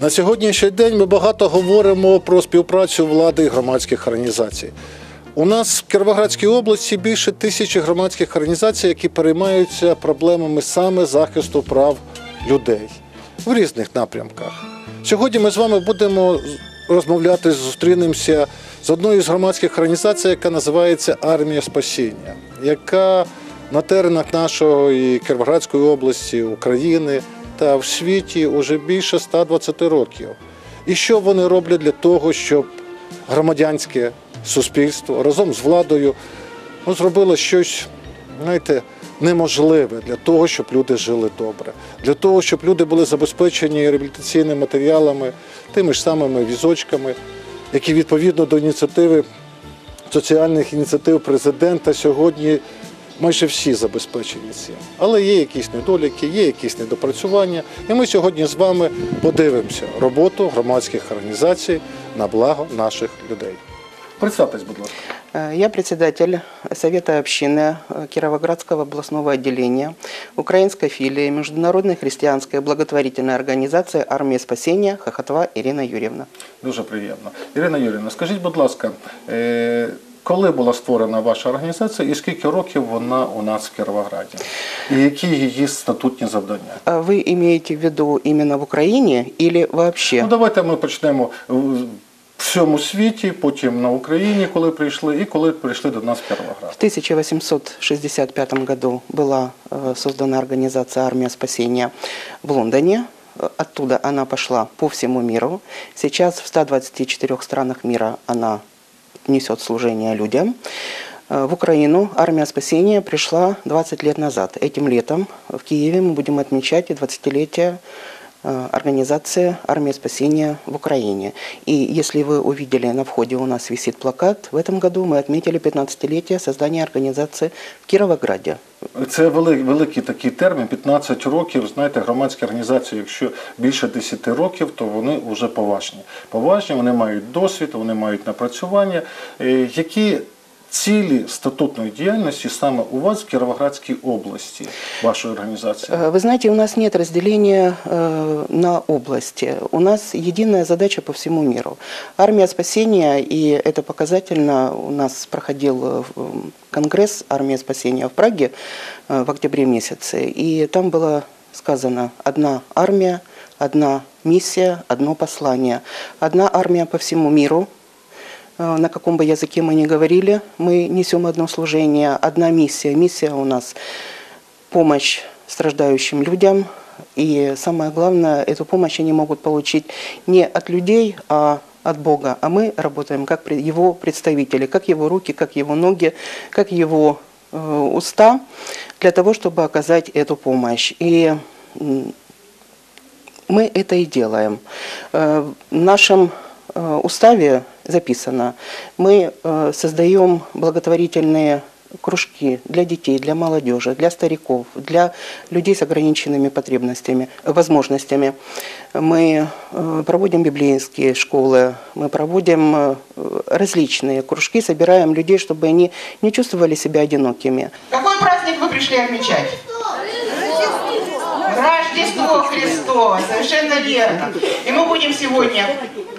На сьогоднішній день ми багато говоримо про співпрацю влади і громадських організацій. У нас в Кіровоградській області більше тисячі громадських організацій, які переймаються проблемами саме захисту прав людей в різних напрямках. Сьогодні ми з вами будемо розмовляти, зустрінемося з одною з громадських організацій, яка називається Армія Спасіння, яка на теренах нашої Кіровоградської області, України та в світі вже більше 120 років. І що вони роблять для того, щоб громадянське суспільство разом з владою ну, зробило щось, знаєте, неможливе для того, щоб люди жили добре, для того, щоб люди були забезпечені реабілітаційними матеріалами, тими ж самими візочками, які відповідно до ініціативи соціальних ініціатив президента сьогодні майже всі забезпечені цим. Але є якісь недоліки, є якісь недопрацювання. І ми сьогодні з вами подивимося роботу громадських організацій на благо наших людей. Представтесь, будь ласка. Э, Я председатель Совета общины э, Кировоградского областного отделения Украинской филии Международной христианской благотворительной организации «Армия спасения» Хохотова Ирина Юрьевна. Дуже приємно. Ірина Юрійовна, скажіть, будь ласка, е, коли була створена ваша організація і скільки років вона у нас в Кіровограді? І які її статутні завдання? А Вы имеете в виду именно в Украине или вообще? Ну, давайте ми почнемо в всьому світі, потім на Україні, коли прийшли, і коли прийшли до нас в Кіровоград. В 1865 году была э, создана организация «Армия спасения» в Лондоне. Э, Оттуда она пошла по всему миру. Сейчас в 124 странах мира она несет служение людям. Э, В Украину армия спасения пришла 20 лет назад. Этим летом в Киеве мы будем отмечать и 20-летие э, организации «Армия спасения» в Украине. И если вы увидели, на входе у нас висит плакат, в этом году мы отметили 15-летие создания организации в Кировограде. Це великий, великий такий термін, 15 років. Знаєте, громадські організації, якщо більше 10 років, то вони вже поважні. Поважні, вони мають досвід, вони мають напрацювання. Е, Які цілі статутної діяльності саме у вас в Кіровоградській області, вашої організації? Э, Вы знаете, у нас нет разделения э, на области. У нас единая задача по всему миру. Армия спасения, и это показательно, у нас проходил э, в- м, конгресс «Армия спасения» в Праге э, в октябре месяце, и там было сказано «одна армия, одна миссия, одно послание». Одна армия по всему миру, Э, на каком бы языке мы ни говорили, мы несем одно служение, одна миссия. Миссия у нас помощь страждающим людям. И самое главное, эту помощь они могут получить не от людей, а от Бога. А мы работаем как его представители, как его руки, как его ноги, как его э, уста, для того, чтобы оказать эту помощь. И мы это и делаем. Э, В нашем э, уставе записано, мы э, создаем благотворительные кружки для детей, для молодежи, для стариков, для людей с ограниченными потребностями, возможностями. Мы э, проводим библейские школы, мы проводим э, различные кружки, собираем людей, чтобы они не чувствовали себя одинокими. Какой праздник вы пришли отмечать? Рождество Христово, совершенно верно. И мы будем сегодня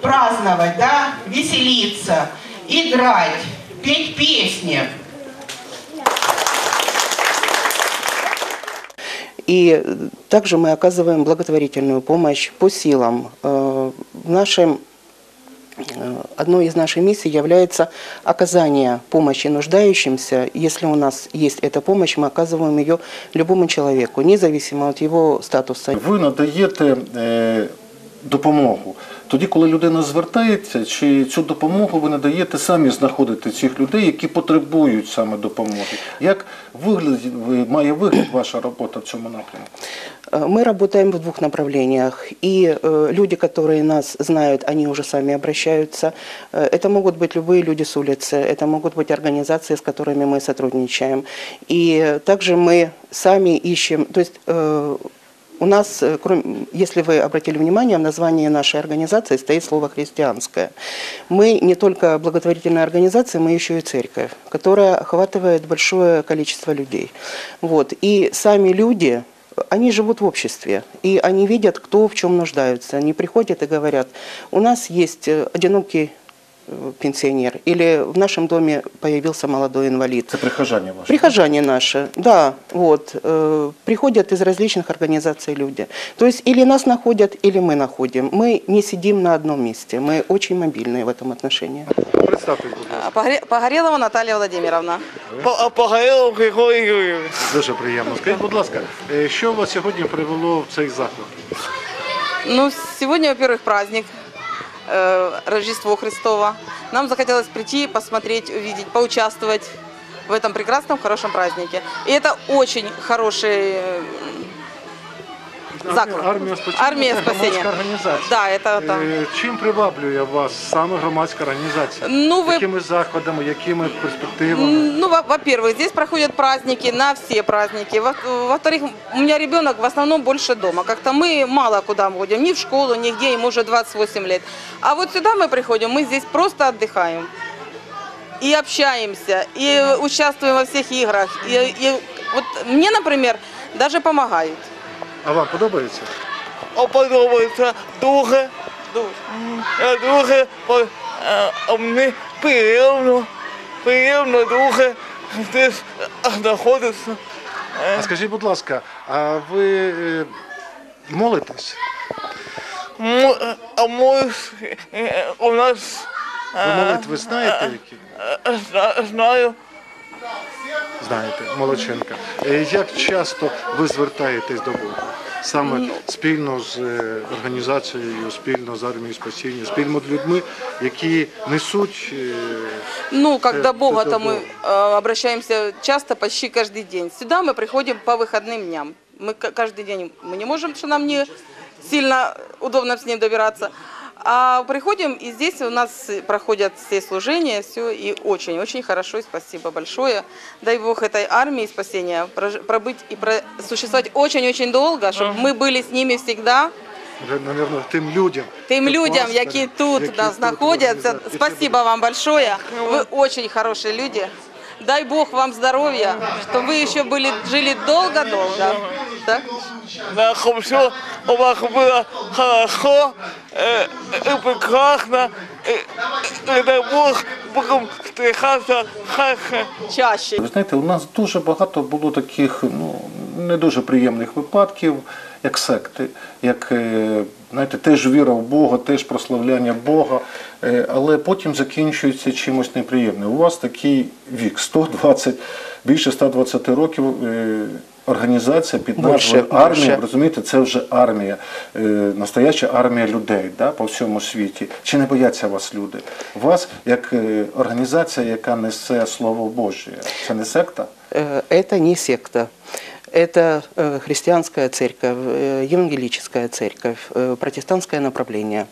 праздновать, да, веселиться, играть, петь песни. И также мы оказываем благотворительную помощь по силам. В нашем э, Одной из нашей миссий является оказание помощи нуждающимся. Если у нас есть эта помощь, мы оказываем ее любому человеку, независимо от его статуса. Ви надаєте е, допомогу тоді, коли людина звертається, чи цю допомогу ви надаєте самі знаходити цих людей, які потребують саме допомоги? Як вигляд ви- має вигляд ваша робота в цьому напрямку? Э, Мы работаем в двух направлениях. И э, люди, которые нас знают, они уже сами обращаются. Э, Это могут быть любые люди с улицы, это могут быть организации, с которыми мы сотрудничаем. И э, также мы сами ищем, то есть э, у нас, э, кроме, если вы обратили внимание, в названии нашей организации стоит слово «христианское». Мы не только благотворительная организация, мы еще и церковь, которая охватывает большое количество людей. Вот. И сами люди, они живут в обществе, и они видят, кто в чем нуждаются. Они приходят и говорят, у нас есть э, одинокий пенсионер, или в нашем доме появился молодой инвалид. Це прихожання ваші. Прихожане наши, да, вот, э, приходят из различных организаций люди. То есть или нас находят, или мы находим. Мы не сидим на одном месте, мы очень мобильные в этом отношении. Представтесь, будь ласка. А, Погре- Погорелова Наталья Владимировна. Погорелов Григорій Юрійович. Дуже приємно. Скажіть, будь ласка, е, що вас сьогодні привело в цей заклад? Ну, сегодня, во-первых, праздник э, Рождество Христово. Нам захотелось прийти, посмотреть, увидеть, поучаствовать в этом прекрасном, хорошем празднике. И это очень хороший э, заклад. Армія спасіння. Армія це спасіння. громадська організація. Да, это там. Е, Чим приваблює вас саме громадська організація? Ну, ви- Якими заходами, якими перспективами? Ну, во- во-первых, здесь проходят праздники на все праздники. Во- Во-вторых, у меня ребенок в основном больше дома. Как-то мы мало куда ходим, ни в школу, нигде, ему уже 28 лет. А вот сюда мы приходим, мы здесь просто отдыхаем. И общаемся, и участвуем во всех играх. И, и вот мне, например, даже помогают. А вам подобається? А подобається дуже, е, дуже по- е, а мені приємно, приємно дуже здесь знаходитися. А скажіть, будь ласка, а ви е, молитесь? Мо- е, А е, у нас Ви молитви знаєте які? е, зна- знаю. Знаєте, Молодченка. Е, Як часто ви звертаєтесь до Бога? Саме спільно з е, організацією, спільно з армією спасіння, спільно з людьми, які несуть е, Ну, как Это- до Бога-то это мы э, обращаемся часто, почти каждый день. Сюда мы приходим по выходным дням. Мы к- каждый день мы не можем, что нам не сильно удобно с ним добираться. А приходим, и здесь у нас проходят все служения, все, и очень-очень хорошо, и спасибо большое. Дай Бог этой армии спасения прож- пробыть и существовать очень-очень долго, чтобы мы были с ними всегда, вже, напевно, тим людям. тим тим людям, пастирям, які тут які нас тут знаходяться. організації. І це Спасибо вам большое. Вы очень хорошие люди. Дай Бог вам здоровья, чтобы вы еще были, жили долго-долго. Так? Да, щоб все у вас було хорошо е, і прекрасно. І, і дай Бог будемо стрихатися хай. Чаще. Ви знаєте, у нас дуже багато було таких ну, не дуже приємних випадків, як секти, як е, знаєте, теж віра в Бога, теж прославляння Бога, е, але потім закінчується чимось неприємним. У вас такий вік 120, більше 120 років. е, Організація під назвою армія, розумієте, це вже армія, е, настояща армія людей да, по всьому світі. Чи не бояться вас люди? Вас як е, організація, яка несе слово Боже, це не секта? Это не секта. Это э, христианская церковь, э, евангелическая церковь, э, протестантское направление.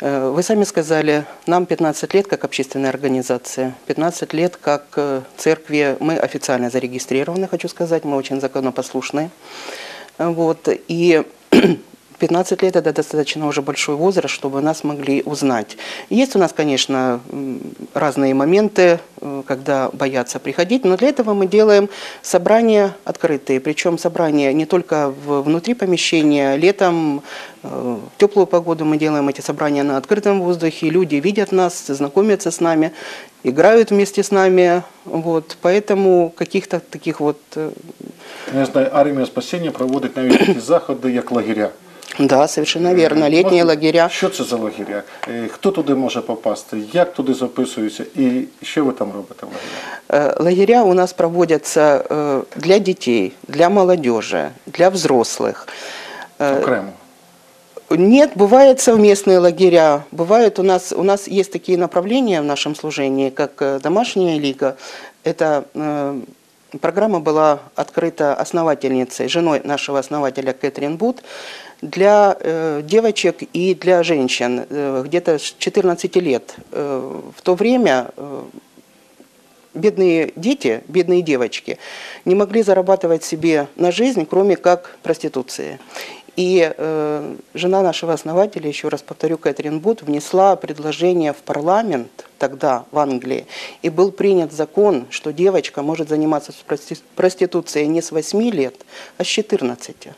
Вы сами сказали, нам 15 лет как общественная организация, 15 лет как церкви, мы официально зарегистрированы, хочу сказать, мы очень законопослушны. Э, Вот, и 15 лет это достаточно уже большой возраст, чтобы нас могли узнать. Есть у нас, конечно, м, разные моменты, э, когда боятся приходить, но для этого мы делаем собрания открытые. Причем собрания не только в- внутри помещения, летом, э, в теплую погоду мы делаем эти собрания на открытом воздухе. Люди видят нас, знакомятся с нами, играют вместе с нами. Вот. Поэтому каких-то таких вот э, Я знаю, армія спасіння проводить навіть такі заходи, як лагеря. Да, совершенно верно. Летние Можна- лагеря. Що це за лагеря? Е, Хто туди може попасти? Як туди записуються? І що ви там робите в лагерях? Э, Лагеря у нас проводятся э, для детей, для молодежи, для взрослых. Э, Окремо. Нет, бывают совместные лагеря. Бывают у нас, у нас есть такие направления в нашем служении, как э, домашняя лига. Это э, программа была открыта основательницей, женой нашего основателя Кэтрин Бут, для э, девочек и для женщин э, где-то с 14 лет. Э, в то время э, бедные дети, бедные девочки не могли зарабатывать себе на жизнь, кроме как проституции. И э, жена нашего основателя, еще раз повторю, Кэтрин Бут, внесла предложение в парламент тогда в Англии, и был принят закон, что девочка может заниматься прости- проституцией не с 8 лет, а с 14.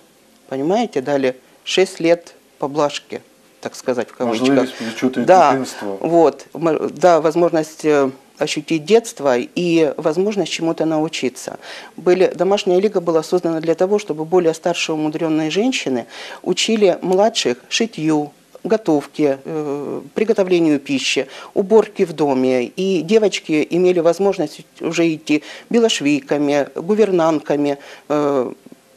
Понимаете, дали 6 лет поблажки, так сказать, в кавычках. Відчути да. Вот, да, возможность э, ощутить детство и возможность чему-то научиться. Были, домашняя лига была создана для того, чтобы более старшие умудренные женщины учили младших шитью, готовке, э, приготовлению пищи, уборке в доме. И девочки имели возможность уже идти белошвейками, гувернантками, э,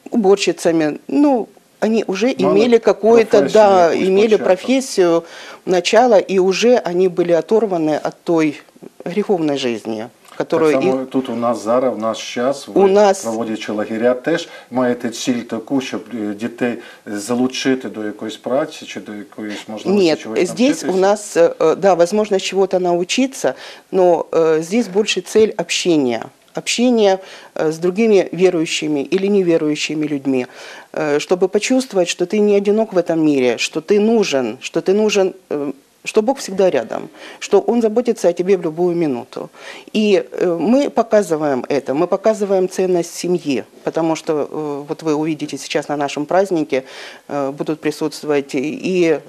уборщицами. Ну, они уже Мало имели какое-то, профессию да, имели профессию, начало, и уже они были оторваны от той греховной жизни, которую так само их... тут у нас зараз, в наш час, ви У нас- проводячи лагеря, теж маєте ціль таку, щоб е, дітей залучити до якоїсь праці чи до якоїсь можливості Нет, чогось здесь навчитися? у нас, э, да, возможно чего-то научиться, но э, здесь больше цель общения. Общение э, с другими верующими или неверующими людьми, э, чтобы почувствовать, что ты не одинок в этом мире, что ты нужен, что ты нужен, э, что Бог всегда рядом, что Он заботится о тебе в любую минуту. И э, мы показываем это, мы показываем ценность семьи, потому что э, вот вы увидите сейчас на нашем празднике э, будут присутствовать и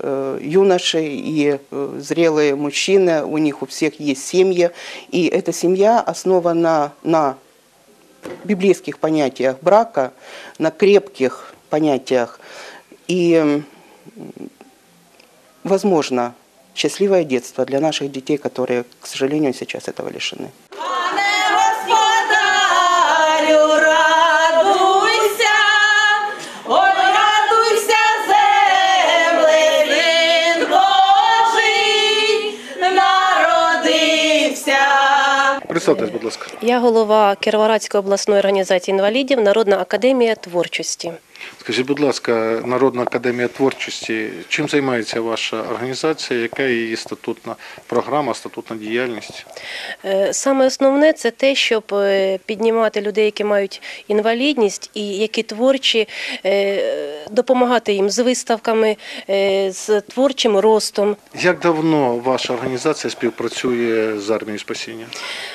юноши, и зрелые мужчины, у них у всех есть семьи, и эта семья основана на библейских понятиях брака, на крепких понятиях. И, возможно, счастливое детство для наших детей, которые, к сожалению, сейчас этого лишены. Пане господарю, радуйся, ой, радуйся, земле, син Божий народився. Представтесь, будь ласка. Я голова Кіровоградської обласної організації інвалідів Народна академія творчості. Скажіть, будь ласка, Народна академія творчості, чим займається ваша організація? Яка її статутна програма, статутна діяльність? Е, Саме основне це те, щоб е, піднімати людей, які мають інвалідність і які творчі, е, допомагати їм з виставками, з творчим ростом. Як давно ваша організація співпрацює з армією спасіння?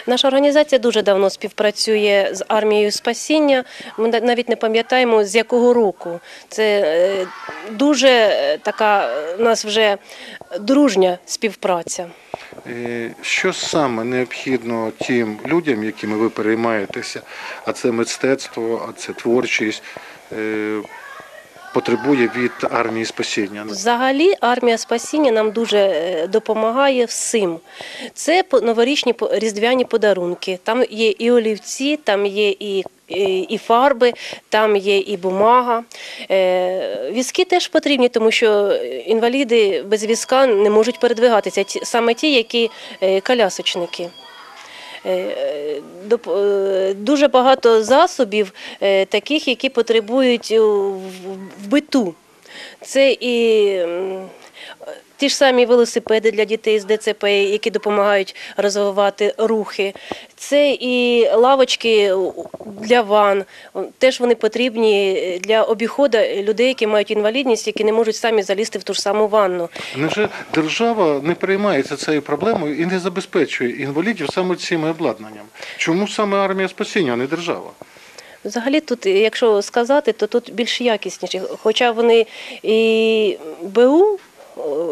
Наша організація дуже давно співпрацює з армією спасіння. Ми навіть не пам'ятаємо з якого року. Це е, дуже е, така е, у нас вже дружня співпраця. Що саме необхідно тим людям, якими ви переймаєтеся, а це мистецтво, а це творчість, потребує від армії спасіння? Взагалі, армія спасіння нам дуже е, допомагає всім. Це новорічні різдвяні подарунки. Там є і олівці, там є і. і- фарби, там є і бумага. Е, Візки теж потрібні, тому що інваліди без візка не можуть передвигатися, саме ті, які е, колясочники. Е, доп- е, Дуже багато засобів, е, таких, які потребують е, в в биту. Це і м, ті ж самі велосипеди для дітей з ДЦП, які допомагають розвивати рухи. Це і лавочки для ван. Теж вони потрібні для обіходу людей, які мають інвалідність, які не можуть самі залізти в ту ж саму ванну. Невже держава не переймається цією проблемою і не забезпечує інвалідів саме цим обладнанням? Чому саме армія спасіння, а не держава? Взагалі, тут, якщо сказати, то тут більш якісніші. Хоча вони і БУ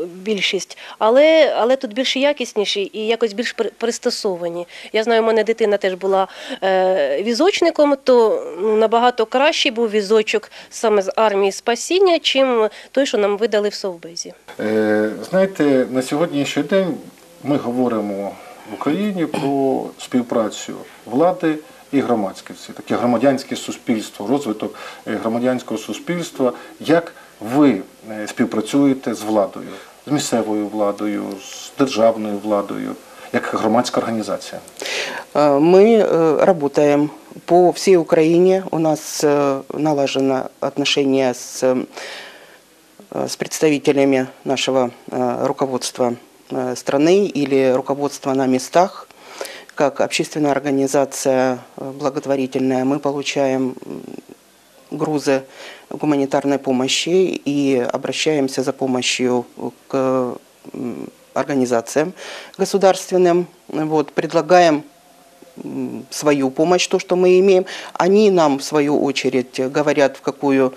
більшість, але, але тут більш якісніші і якось більш пристосовані. Я знаю, у мене дитина теж була е, візочником, то ну, набагато кращий був візочок саме з армії спасіння, чим той, що нам видали в Совбезі. Е, Знаєте, на сьогоднішній день ми говоримо в Україні про співпрацю влади і громадськості, таке громадянське суспільство, розвиток е, громадянського суспільства. Як ви е, співпрацюєте з владою, з місцевою владою, з державною владою, як громадська організація? Э, Мы э, работаем по всей Украине. У нас э, налажено отношения с, э, с представителями нашего э, руководства э, страны или руководства на местах. Как общественная организация э, благотворительная мы получаем м, грузы гуманитарной помощи и обращаемся за помощью к организациям государственным. Вот, предлагаем свою помощь, то, что мы имеем. Они нам, в свою очередь, говорят, в какую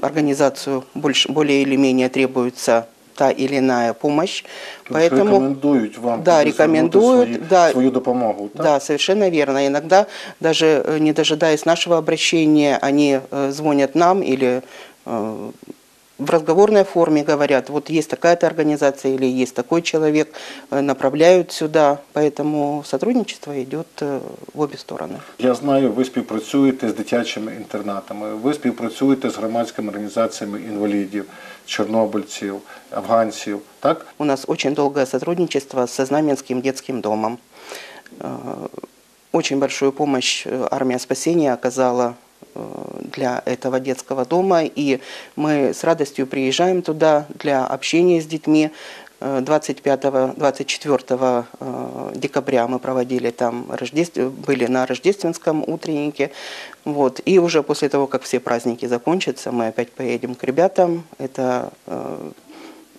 организацию больше, более или менее требуется та или иная помощь. Тобто рекомендують вам Да, куди рекомендуют, звернути свої- да. свою допомогу. Так? Да, совершенно верно. Иногда, даже э, не дожидаясь нашего обращения, они э, звонят нам или э, в разговорной форме говорят, вот есть такая-то организация или есть такой человек, э, направляют сюда. Поэтому сотрудничество идет э, в обе стороны. Я знаю, ви співпрацюєте з дитячими інтернатами, ви співпрацюєте з громадськими організаціями інвалідів, чорнобильців, афганців. Так? У нас очень долгое сотрудничество со Знаменским детским домом. Э, Очень большую помощь э, армия спасения оказала э, для этого детского дома, и мы с радостью приезжаем туда для общения с детьми. Э, 25-24 декабря мы проводили там, были на рождественском утреннике. Вот. И уже после того, как все праздники закончатся, мы опять поедем к ребятам. Это э,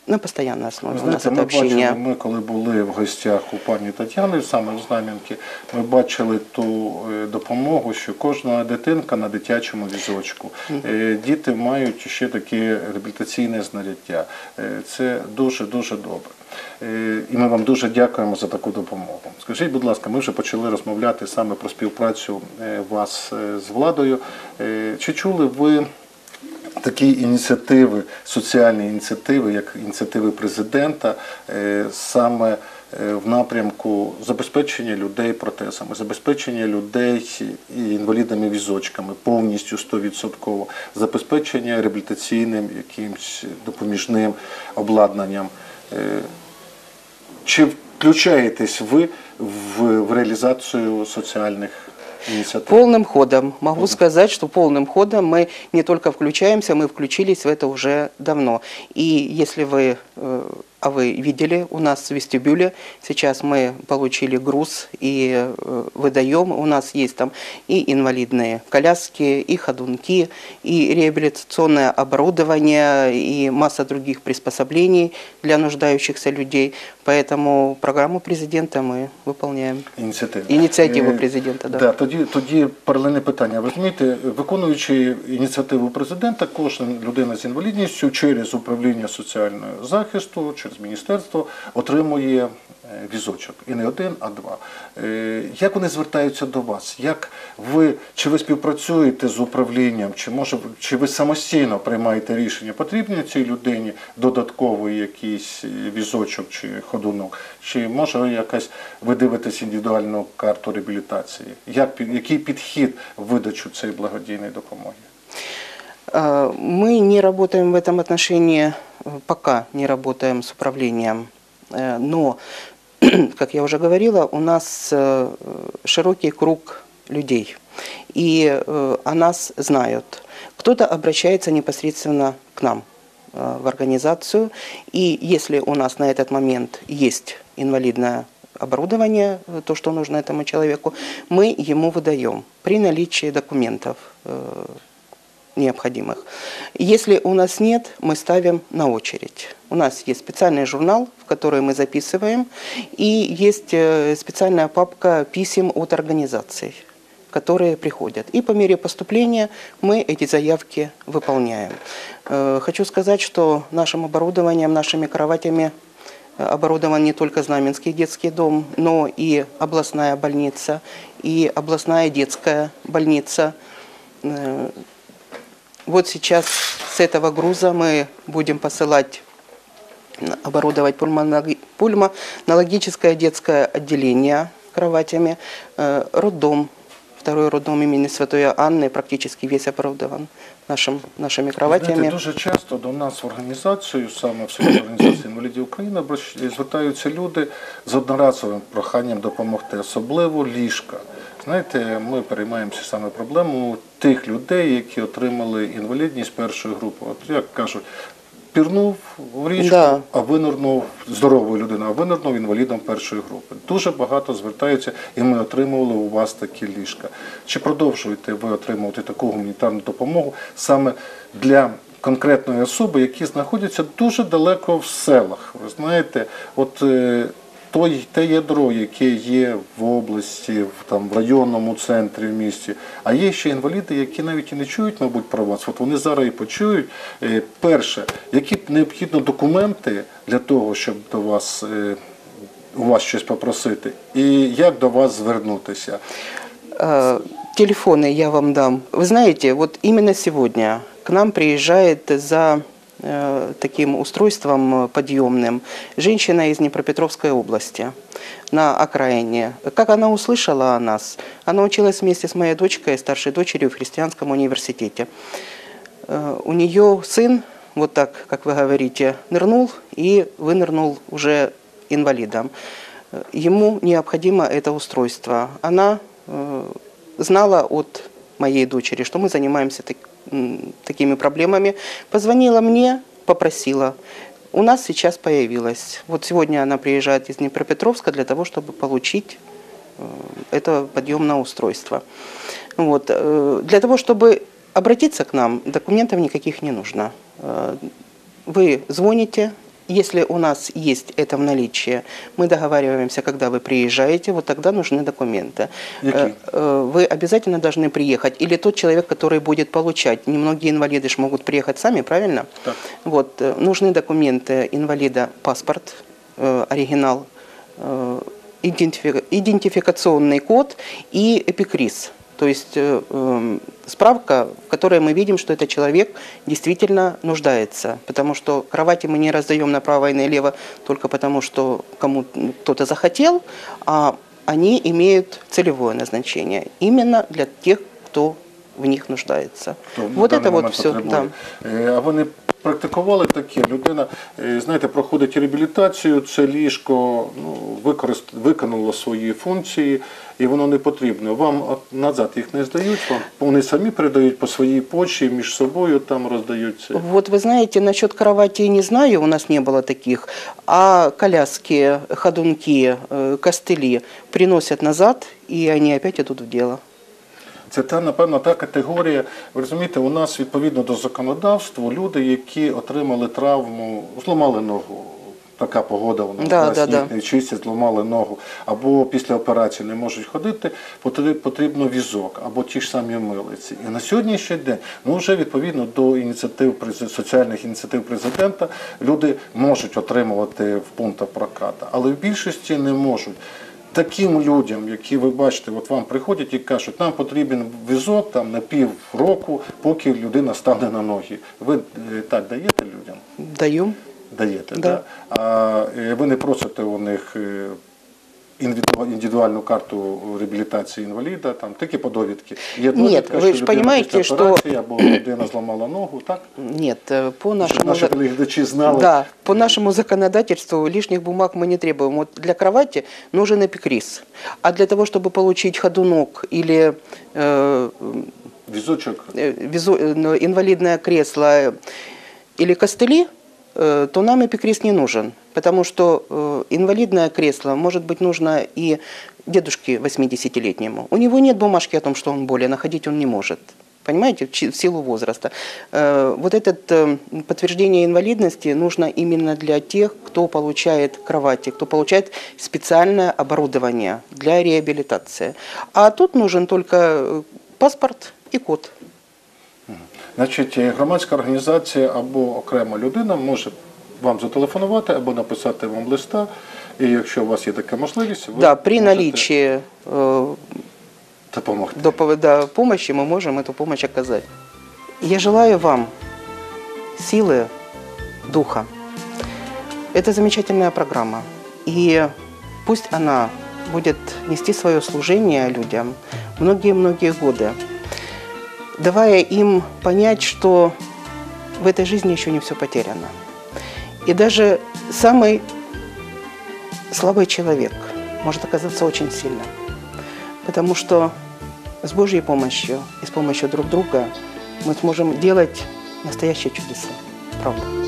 на постоянной основе Ви у нас это ми общение. бачили, ми коли були в гостях у пані Тетяни, саме в Знам'янки, ми бачили ту е, допомогу, що кожна дитинка на дитячому візочку. Е, Діти мають ще таке реабілітаційне знаряддя. Е, Це дуже-дуже добре. І ми вам дуже дякуємо за таку допомогу. Скажіть, будь ласка, ми вже почали розмовляти саме про співпрацю вас з владою. Чи чули ви такі ініціативи, соціальні ініціативи, як ініціативи президента, е, саме е, в напрямку забезпечення людей протезами, забезпечення людей і інвалідами візочками повністю 100%, забезпечення реабілітаційним якимсь допоміжним обладнанням. Е, Чи включаєтесь ви в реалізацію соціальних ініціатив? Полным ходом. Могу сказать, что полным ходом мы не только включаемся, мы включились в это уже давно. И если вы, э, а вы видели, у нас в вестибюле сейчас мы получили груз и э, выдаем. У нас есть там и инвалидные коляски, и ходунки, и реабилитационное оборудование, и масса других приспособлений для нуждающихся людей. Поэтому программу президента мы выполняем. Ініціативи. Ініціативу Е, президента, да. Да, тоді, тоді паралельне питання. Ви розумієте, виконуючи ініціативу президента, кожна людина з інвалідністю через управління соціального захисту, через міністерство отримує е, візочок. І не один, а два. Е, Як вони звертаються до вас? Як ви, чи ви співпрацюєте з управлінням, чи може чи ви самостійно приймаєте рішення, потрібні цій людині додатковий якийсь е, візочок чи ходунок, чи може якась ви дивитесь індивідуальну карту реабілітації? Як під- який підхід в видачу цієї благодійної допомоги? А, Мы не работаем в этом отношении, э, пока не работаем с управлением. Э, Но, как я уже говорила, у нас э, широкий круг людей. И э, о нас знают. Кто-то обращается непосредственно к нам в организацию. И если у нас на этот момент есть инвалидное оборудование, то, что нужно этому человеку, мы ему выдаем при наличии документов необходимых. Если у нас нет, мы ставим на очередь. У нас есть специальный журнал, в который мы записываем, и есть э, специальная папка писем от организаций, которые приходят. И по мере поступления мы эти заявки выполняем. Э, Хочу сказать, что нашим оборудованием, нашими кроватями э, оборудован не только Знаменский детский дом, но и областная больница, и областная детская больница. Э, вот сейчас с этого груза мы будем посылать м, оборудовать пульмонологи- пульмонологическое детское отделение кроватями, э, роддом, второй роддом имени Святой Анны практически весь оборудован нашим, нашими кроватями. Знаєте, дуже часто до нас в організацію, саме в Союз організації інвалідів України, обращ- звертаються люди з одноразовим проханням допомогти, особливо ліжка. Знаєте, ми переймаємося саме проблемою тих людей, які отримали інвалідність першої групи. От як кажуть, пірнув в річку, Да. а винирнув здоровою людиною, а винирнув інвалідом першої групи. Дуже багато звертаються, і ми отримували у вас такі ліжка. Чи продовжуєте ви отримувати таку гуманітарну допомогу саме для конкретної особи, які знаходяться дуже далеко в селах? Ви знаєте, от е, той, те ядро, яке є в області, в, там, в районному центрі в місті, а є ще інваліди, які навіть і не чують, мабуть, про вас. От вони зараз і почують. Е, Перше, які необхідно документи для того, щоб до вас е, у вас щось попросити, і як до вас звернутися? Э, Телефоны я вам дам. Вы знаете, вот именно сегодня к нам приезжает за э, таким устройством э, подъемным женщина из Днепропетровской области на окраине. Как она услышала о нас? Она училась вместе с моей дочкой, старшей дочерью в христианском университете. Э, У нее сын, вот так, как вы говорите, нырнул и вынырнул уже инвалидом. Э, Ему необходимо это устройство. Она э, знала от моей дочери, что мы занимаемся так- м, такими проблемами. Позвонила мне, попросила. У нас сейчас появилась. Вот сегодня она приезжает из Днепропетровска для того, чтобы получить э, это подъемное устройство. Вот. э, Для того, чтобы обратиться к нам, документов никаких не нужно. Э, Вы звоните, если у нас есть это в наличии, мы договариваемся, когда вы приезжаете, вот тогда нужны документы. Какие? Э, э, Вы обязательно должны приехать. Или тот человек, который будет получать. Немногие инвалиды ж могут приехать сами, правильно? Так. Вот, э, нужны документы инвалида, паспорт, оригинал, идентифи- идентификационный код и эпикриз. То есть э, эм, справка, в которой мы видим, что этот человек действительно нуждается. Потому что кровати мы не раздаем направо и налево только потому, что кому кто-то захотел, а они имеют целевое назначение. Именно для тех, кто в них нуждается. хто на вот это вот все. Да. Е, А ви не практикували таке? Людина, е, знаєте, проходить реабілітацію, це ліжко ну, використ... виконало свої функції, і воно не потрібне. Вам от назад їх не здають, вам вони самі передають по своїй почті, між собою там роздаються. Вот вы знаете, насчет кровати не знаю, у нас не было таких. А коляски, ходунки, э, костыли приносят назад, и они опять идут в дело. Це та, напевно, та категорія. Ви розумієте, у нас відповідно до законодавства люди, які отримали травму, зламали ногу. Така погода у нас Да, да, да, чистять, зламали ногу, або після операції не можуть ходити, потр- потрібно візок, або ті ж самі милиці. І на сьогоднішній день, ну вже відповідно до ініціатив соціальних ініціатив президента, люди можуть отримувати в пунктах проката, але в більшості не можуть. Таким людям, які ви бачите, от вам приходять і кажуть, нам потрібен візок там на пів року, поки людина стане на ноги. Ви е, так даєте людям? Даю. Даєте, Да. да. А е, ви не просите у них е, індивіду- індивідуальну карту реабілітації інваліда, там тільки по довідки. Є довідка, ви ж людина понимаете, після що- операції або людина зламала ногу, так? Нет, э, по Щоб нашему... наші за- телеглядачі знали. Да, по нашему законодательству лишних бумаг мы не требуем. Вот для кровати нужен эпикриз. А для того, чтобы получить ходунок или э, Візочок. э, визу- э, ну, инвалидное кресло э, или костыли, э, то нам эпикриз не нужен. Потому что э, инвалидное кресло может быть нужно и дедушке 80-летнему. У него нет бумажки о том, что он болен, а ходить он не может. Понимаете, в силу возраста. Э, Вот это э, подтверждение инвалидности нужно именно для тех, кто получает кровати, кто получает специальное оборудование для реабилитации. А тут нужен только паспорт и код. Значить, е, громадська організація або окрема людина може вам зателефонувати або написати вам листа. І якщо у вас є така можливість, ви Да, при можете наличии э, допомогти. до, до помощи мы можем эту помощь оказать. Я желаю вам силы духа. Это замечательная программа. И пусть она будет нести свое служение людям многие-многие годы, давая им понять, что в этой жизни еще не все потеряно. И даже самый слабый человек может оказаться очень сильным. Потому что с Божьей помощью и с помощью друг друга мы сможем делать настоящие чудеса. Правда.